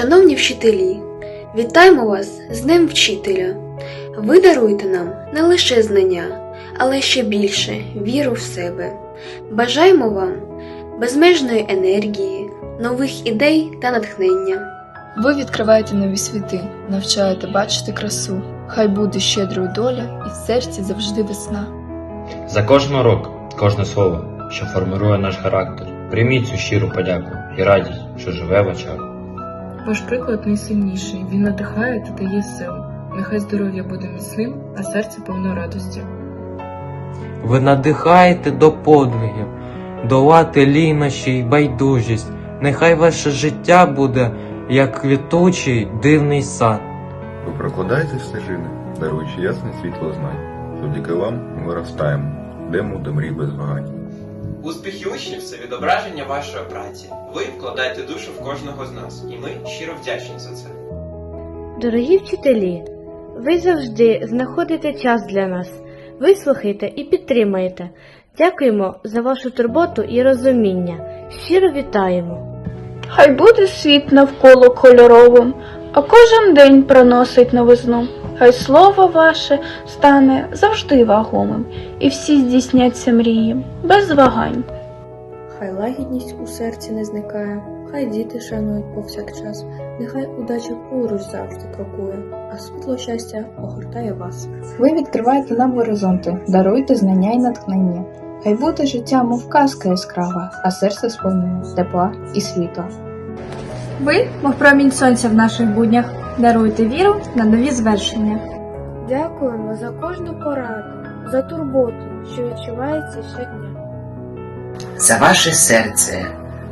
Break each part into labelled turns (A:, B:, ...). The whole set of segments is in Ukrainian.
A: Шановні вчителі, вітаємо вас з Днем Вчителя. Ви даруєте нам не лише знання, але ще більше віру в себе. Бажаємо вам безмежної енергії, нових ідей та натхнення.
B: Ви відкриваєте нові світи, навчаєте бачити красу. Хай буде щедрою доля і в серці завжди весна.
C: За кожен урок, кожне слово, що формирує наш характер. Прийміть цю щиру подяку і радість, що живе в очах.
D: Ваш приклад найсильніший. Він надихає та дає сил. Нехай здоров'я буде міцним, а серце повно радості.
E: Ви надихаєте до подвигів, долати лінощі й байдужість. Нехай ваше життя буде як квітучий дивний сад.
F: Ви прокладаєте стежини, даруючи ясне світло знань. Завдяки вам ми виростаємо, йдемо до мрій без вагань.
G: Успіхи учнів це відображення вашої праці. Ви вкладаєте душу в кожного з нас, і ми щиро вдячні за це.
H: Дорогі вчителі, ви завжди знаходите час для нас. Ви слухаєте і підтримуєте. Дякуємо за вашу турботу і розуміння. Щиро вітаємо.
I: Хай буде світ навколо кольоровим, а кожен день проносить новизну. Хай слово ваше стане завжди вагомим, і всі здійсняться мрії, без вагань.
J: Хай лагідність у серці не зникає, хай діти шанують повсякчас, нехай удача поруч завжди крокує, а світло щастя огортає вас.
K: Ви відкриваєте нам горизонти, даруєте знання і натхнення. Хай буде життя, мов казка яскрава, а серце сповнене тепла і світла.
L: Ви, мов промінь сонця в наших буднях, даруєте віру на нові звершення.
J: Дякуємо за кожну пораду, за турботу, що відчувається щодня.
M: за ваше серце,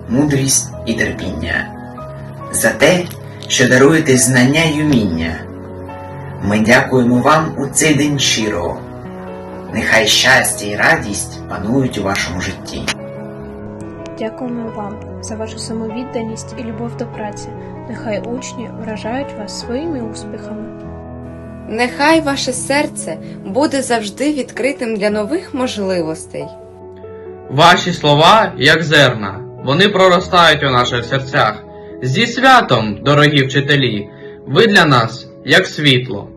M: мудрість і терпіння, за те, що даруєте знання й уміння. Ми дякуємо вам у цей день щиро. Нехай щастя і радість панують у вашому житті.
J: Дякуємо вам за вашу самовідданість і любов до праці. Нехай учні вражають вас своїми успіхами.
N: Нехай ваше серце буде завжди відкритим для нових можливостей.
O: Ваші слова, як зерна, вони проростають у наших серцях. Зі святом, дорогі вчителі, ви для нас як світло.